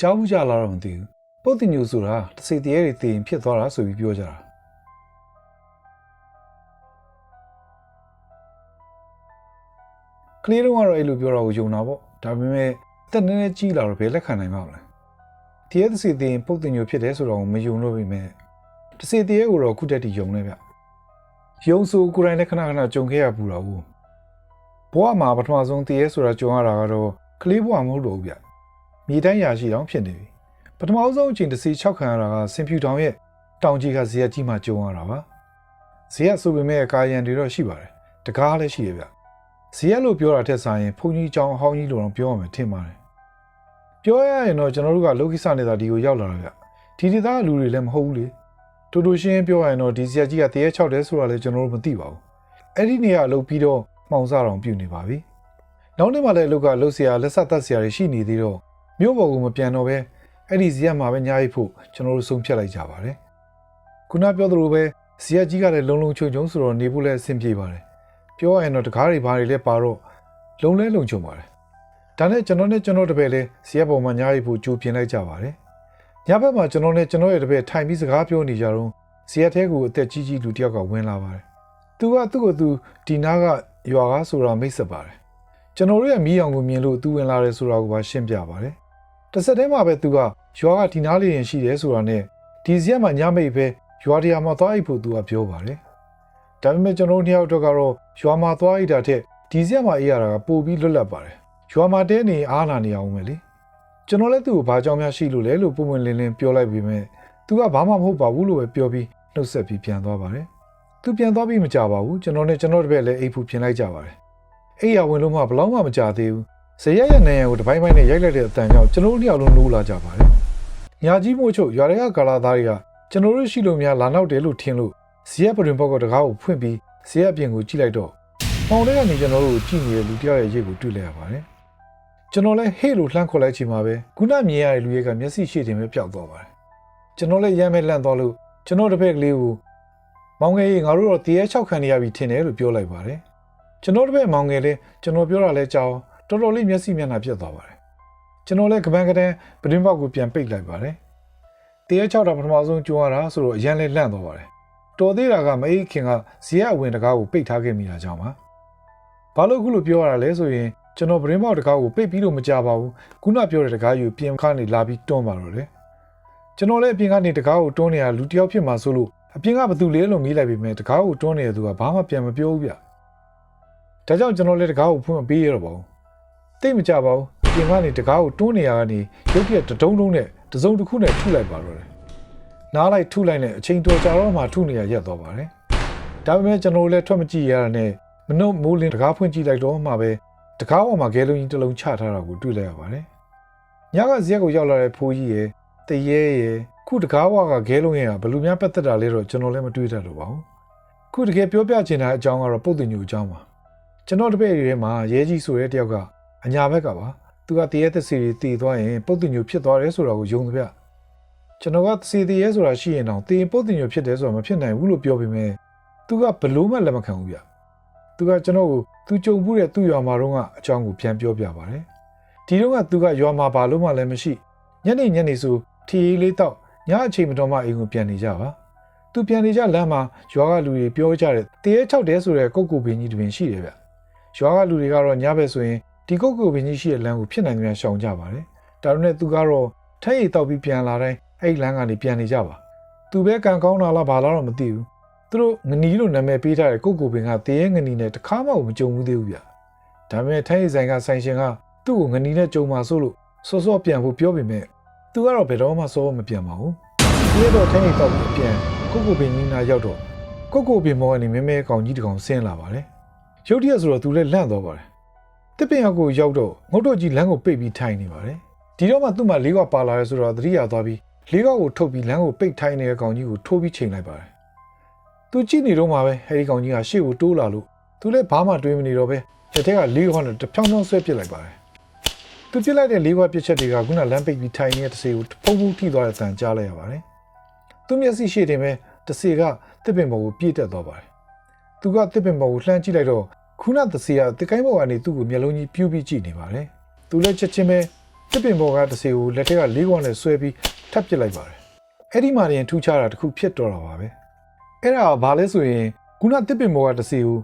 ကြားဘူးကြလာတော့မသိဘူးပုတ်တင်ညိုဆိုတာတစေတရေတွေတည်ရင်ဖြစ်သွားတာဆိုပြီးပြောကြတာကလေးတော့ကတော့အဲ့လိုပြောတာကိုယုံတာပေါ့ဒါပေမဲ့တက်နေနေကြီးလာတော့ဘယ်လက်ခံနိုင်မှာမလဲတရေတစေတည်ရင်ပုတ်တင်ညိုဖြစ်တယ်ဆိုတော့မယုံလို့ပြီမဲ့တစေတရေကိုတော့ခုတက်တီယုံနေဗျယုံဆိုကိုယ်တိုင်လည်းခဏခဏကြုံခဲ့ရပူတာဘူးဘဝမှာပထမဆုံးတရေဆိုတာကြုံရတာကတော့ကလေးဘဝမဟုတ်တော့ဘူးဗျ မြေတိုင်းရာရှိတောင်ဖြစ်နေပြီပထမဆုံးအချိန်တစ်စီ၆ခံရတာကစင်ဖြူတောင်ရဲ့တောင်ကြီးကဇေယျကြီးမှာကျုံရတာပါဇေယျဆိုပေမဲ့ကာယံတွေတော့ရှိပါတယ်တကားလည်းရှိရဗျဇေယျလို့ပြောတာထက်ဆိုင်ရင်ဘုန်းကြီးကျောင်းအဟောင်းကြီးလို့တော့ပြောရမယ်ထင်ပါတယ်ပြောရရင်တော့ကျွန်တော်တို့ကလောကိစ္စနေတာဒီကိုရောက်လာတာဗျဒီဒေသကလူတွေလည်းမဟုတ်ဘူးလေတူတူရှင်းရှင်းပြောရရင်တော့ဒီဇေယျကြီးကတရေ6တဲဆိုတာလည်းကျွန်တော်တို့မသိပါဘူးအဲ့ဒီနေရာအလုပ်ပြီးတော့မှောင်စားတော်ပြုနေပါပြီနောက်နေ့မှလည်းအလုပ်ကလှုပ်ဆရာလက်ဆက်သက်ဆရာတွေရှိနေသေးတော့ မြို့ပေါ်ကမပြန်တော့ပဲအဲ့ဒီဇီယမှာပဲညာရိပ်ဖို့ကျွန်တော်တို့ဆုံးဖြတ်လိုက်ကြပါတယ်။ခုနပြောသလိုပဲဇီယကြီးကလည်းလုံလုံချုံချုံဆိုတော့နေဖို့လည်းအဆင်ပြေပါတယ်။ပြောရရင်တော့တကားတွေဘာတွေလဲပါတော့လုံလဲလုံချုံပါတယ်။ဒါနဲ့ကျွန်တော်နဲ့ကျွန်တော်တပည့်လည်းဇီယပေါ်မှာညာရိပ်ဖို့ကြိုးပြင်လိုက်ကြပါတယ်။ညဘက်မှာကျွန်တော်နဲ့ကျွန်တော်ရဲ့တပည့်ထိုင်ပြီးစကားပြောနေကြတော့ဇီယထဲကိုအသက်ကြီးကြီးလူတစ်ယောက်ကဝင်လာပါတယ်။သူကသူ့ကိုသူဒီနားကရွာကားဆိုတာမိတ်ဆက်ပါတယ်။ကျွန်တော်တို့ရဲ့မီးအောင်ကိုမြင်လို့သူဝင်လာတယ်ဆိုတာကိုပါရှင်းပြပါတယ်။ တစ်ဆက်တည်းမှာပဲသူကရွာကဒီနားလေးရင်ရှိတယ်ဆိုတာနဲ့ဒီဇက်မှာညမိတ်ပဲရွာတရားမှာသွားအိပ်ဖို့သူကပြောပါတယ်။ဒါပေမဲ့ကျွန်တော်တို့နှစ်ယောက်တော့ကတော့ရွာမှာသွားအိပ်တာထက်ဒီဇက်မှာအိပ်ရတာကပိုပြီးလွတ်လပ်ပါတယ်။ရွာမှာတဲနေအားနာနေအောင်ပဲလေ။ကျွန်တော်လည်းသူ့ကိုဘာကြောင့်များရှိလို့လဲလို့ပုံမှန်လင်းလင်းပြောလိုက်ပြီးမဲ့သူကဘာမှမဟုတ်ပါဘူးလို့ပဲပြောပြီးနှုတ်ဆက်ပြီးပြန်သွားပါတယ်။သူပြန်သွားပြီးမကြပါဘူးကျွန်တော်နဲ့ကျွန်တော်တပည့်လည်းအိပ်ဖို့ပြင်လိုက်ကြပါတယ်။အိပ်ရဝင်လို့မှဘလောက်မှမကြသေးဘူး။ ဇရက်ရဲ့နေရန်ကိုတစ်ပိုင်းပိုင်းနဲ့ရိုက်လိုက်တဲ့အတန်ကြောင့်ကျွန်တော်တို့နှစ်ယောက်လုံးနိုးလာကြပါတယ်။ညာကြီးမို့ချုပ်ရွာတွေကကာလာသားတွေကကျွန်တော်တို့ရှိလို့များလာနောက်တယ်လို့ထင်လို့ဇရက်ပရင်ဘော့ကတကားကိုဖွင့်ပြီးဇရက်အပြင်ကိုကြည့်လိုက်တော့ပေါင်ထဲကနေကျွန်တော်တို့ကိုကြည့်နေတဲ့လူတစ်ယောက်ရဲ့ရုပ်ကိုတွေ့လိုက်ရပါတယ်။ကျွန်တော်လည်းဟေ့လို့လှမ်းခေါ်လိုက်ချိန်မှာပဲခုနမြင်ရတဲ့လူရဲ့ကမျက်စိရှိတင်ပဲပျောက်သွားပါတယ်။ကျွန်တော်လည်းရမ်းမဲ့လန့်သွားလို့ကျွန်တော်တစ်ဖက်ကလေးကိုမောင်ငယ်ကြီးငါတို့တော့တရေ6ခံနေရပြီထင်တယ်လို့ပြောလိုက်ပါတယ်။ကျွန်တော်တစ်ဖက်မောင်ငယ်လေးကျွန်တော်ပြောတာလဲကြောင်း တော်တော်လေးမျက်စိမျက်နှာပြတ်သွားပါတယ်ကျွန်တော်လည်းကပန်းကတန်းပဒင်းပေါက်ကိုပြန်ပိတ်လိုက်ပါတယ်တရေချောက်တာပထမဆုံးကြုံရတာဆိုတော့အရန်လေးလန့်သွားပါတယ်တော်သေးတာကမအေးခင်ကဇီယအဝင်တကားကိုပိတ်ထားခဲ့မိတာကြောင့်ပါဘာလို့ခုလိုပြောရတာလဲဆိုရင်ကျွန်တော်ပဒင်းပေါက်တကားကိုပိတ်ပြီးတော့မကြပါဘူးခုနပြောတဲ့တကားယူပြင်ခါနေလာပြီးတွန်းပါတော့တယ်ကျွန်တော်လည်းအပြင်ကနေတကားကိုတွန်းနေတာလူတစ်ယောက်ဖြစ်မှာဆိုလို့အပြင်ကဘသူလဲလို့မေးလိုက်ပြီးမြဲတကားကိုတွန်းနေတဲ့သူကဘာမှပြန်မပြောဘူးဗျဒါကြောင့်ကျွန်တော်လည်းတကားကိုဖွင့်မပေးရတော့ပါဘူး တိတ်မကြပါဘူးပြင်ကနေတကားကိုတွန်းနေရကနေရုတ်တရက်တဒုံဒုံနဲ့တစုံတစ်ခုနဲ့ထုလိုက်ပါတော့တယ်နားလိုက်ထုလိုက်နဲ့အချိန်တော်ကြာတော့မှထုနေရရက်သွားပါတယ်ဒါပေမဲ့ကျွန်တော်လည်းထွက်မကြည့်ရတာနဲ့မနှုတ်မိုးလင်းတကားဖွင့်ကြည့်လိုက်တော့မှပဲတကားပေါ်မှာဂဲလုံးကြီးတစ်လုံးချထားတာကိုတွေ့လိုက်ရပါတယ်ညကဇက်ကိုရောက်လာတဲ့ဖိုးကြီးရဲ့တရေရဲ့ခုတကားဝါကဂဲလုံးရဲ့ဘယ်လိုများပတ်သက်တာလဲတော့ကျွန်တော်လည်းမတွေးတတ်လို့ပါဘူးခုတကယ်ပြောပြချင်တာအကြောင်းကတော့ပုတ်တင်ညူအကြောင်းပါကျွန်တော်တပည့်တွေထဲမှာရဲကြီးဆိုတဲ့တယောက်က အညာဘက်ကပါသူကတရေသက်စီတွေတည်သွားရင်ပုတ်တင်ညိုဖြစ်သွားတယ်ဆိုတာကိုယုံသဗျကျွန်တော်ကစီတရေဆိုတာရှိရင်တော့တည်ရင်ပုတ်တင်ညိုဖြစ်တယ်ဆိုတာမဖြစ်နိုင်ဘူးလို့ပြောပေမဲ့သူကဘလို့မှလက်မခံဘူးဗျသူကကျွန်တော်ကိုသူကြုံမှုတဲ့သူ့ရွာမှာတော့ကအကြောင်းကိုပြန်ပြောပြပါတယ်ဒီတော့ကသူကရွာမှာဘာလို့မှလည်းမရှိညနေညနေဆိုထီရေးလေးတော့ညအချိန်မတော်မှအိမ်ကိုပြန်နေကြပါသူပြန်နေကြလမ်းမှာရွာကလူတွေပြောကြတဲ့တရေ၆တဲဆိုတဲ့ကုတ်ကူပင်ကြီးတစ်ပင်ရှိတယ်ဗျရွာကလူတွေကတော့ညဘက်ဆိုရင် ဒီကုတ်ကုတ်ပင်ကြီးရှိတဲ့လမ်းကိုဖြစ်နိုင်ကြရှောင်ကြပါတယ်။ဒါပေမဲ့သူကတော့ထက်ရည်တောက်ပြီးပြန်လာတိုင်းအဲ့ဒီလမ်းကနေပြန်နေကြပါ။သူပဲကံကောင်းတာလားဘာလားတော့မသိဘူး။သူတို့ငနီလို့နာမည်ပေးထားတဲ့ကုတ်ကုတ်ပင်ကတရေငနီနဲ့တခါမှမကြုံဘူးသေးဘူးဗျ။ဒါပေမဲ့ထက်ရည်ဆိုင်ကဆိုင်ရှင်ကသူ့ကိုငနီနဲ့ကြုံမှာဆိုလို့စောစောပြန်ဖို့ပြောပေမဲ့သူကတော့ဘယ်တော့မှစောမပြန်ပါဘူး။ဒီတော့ထက်ရည်တောက်ပြီးပြန်ကုတ်ကုတ်ပင်ကြီးနာရောက်တော့ကုတ်ကုတ်ပင်မောကနေမဲမဲကောင်ကြီးတကောင်ဆင်းလာပါတယ်။ရုတ်တရက်ဆိုတော့သူလည်းလန့်သွားပါတယ်။ တစ်ပင်ရောက်ကိုရောက်တော့ငုတ်တော့ကြီးလမ်းကိုပိတ်ပြီးထိုင်နေပါတယ်ဒီတော့မှသူ့မှာလေးကပါလာရဲဆိုတော့သတိရသွားပြီးလေးကကိုထုတ်ပြီးလမ်းကိုပိတ်ထိုင်နေတဲ့ကောင်ကြီးကိုထိုးပြီးချိန်လိုက်ပါတယ်သူကြည့်နေတော့မှပဲအဲဒီကောင်ကြီးကရှေ့ကိုတိုးလာလို့သူလည်းဘာမှတွေးမနေတော့ပဲလက်ထက်ကလေးခွနဲ့တဖြောင်းဖြောင်းဆွဲပစ်လိုက်ပါတယ်သူပစ်လိုက်တဲ့လေးခွပြစ်ချက်တွေကခုနလမ်းပိတ်ပြီးထိုင်နေတဲ့တစ်စီကိုဖုံဖုံထိသွားတဲ့တန်ကြားလိုက်ရပါတယ်သူမျက်စိရှေ့တင်ပဲတစ်စီကတစ်ပင်ပေါ်ကိုပြေးတက်သွားပါတယ်သူကတစ်ပင်ပေါ်ကိုလှမ်းကြည့်လိုက်တော့ ခုနသစီကတကိုင်းဘော်ကနေသူ့ကိုမျက်လုံးကြီးပြူးပြီးကြည့်နေပါတယ်။သူလည်းချက်ချင်းပဲတစ်ပင်ပေါ်ကတစ်စီကိုလက်ထက်ကလေးခွန်းနဲ့ဆွဲပြီးထပ်ပစ်လိုက်ပါတယ်အဲ့ဒီမှာရင်ထူးခြားတာတစ်ခုဖြစ်တော့တာပါပဲအဲ့ဒါကဘာလဲဆိုရင်ခုနတစ်ပင်ပေါ်ကတစ်စီကို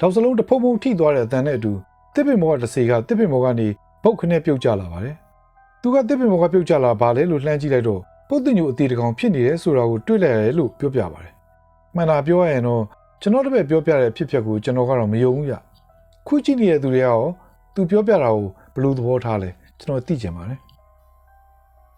လောက်စလုံးတစ်ဖုံဖုံထိသွားတဲ့အတန်နဲ့အတူတစ်ပင်ပေါ်ကတစ်စီကတစ်ပင်ပေါ်ကနေပုတ်ခနဲ့ပြုတ်ကျလာပါတယ်သူကတစ်ပင်ပေါ်ကပြုတ်ကျလာဘာလဲလို့လှမ်းကြည့်လိုက်တော့ပုတ်တင်ညိုအသေးတကောင်ဖြစ်နေတယ်ဆိုတာကိုတွေ့လိုက်ရတယ်လို့ပြောပြပါတယ်မှန်တာပြောရရင်တော့ ကျွန်တော်တပည့်ပြောပြတဲ့ဖြစ်ပျက်ကိုကျွန်တော်ကတော့မယုံဘူးရခုကြည့်နေတဲ့သူတွေကရောသူပြောပြတာကိုဘယ်လိုသဘောထားလဲကျွန်တော်သိချင်ပါတယ်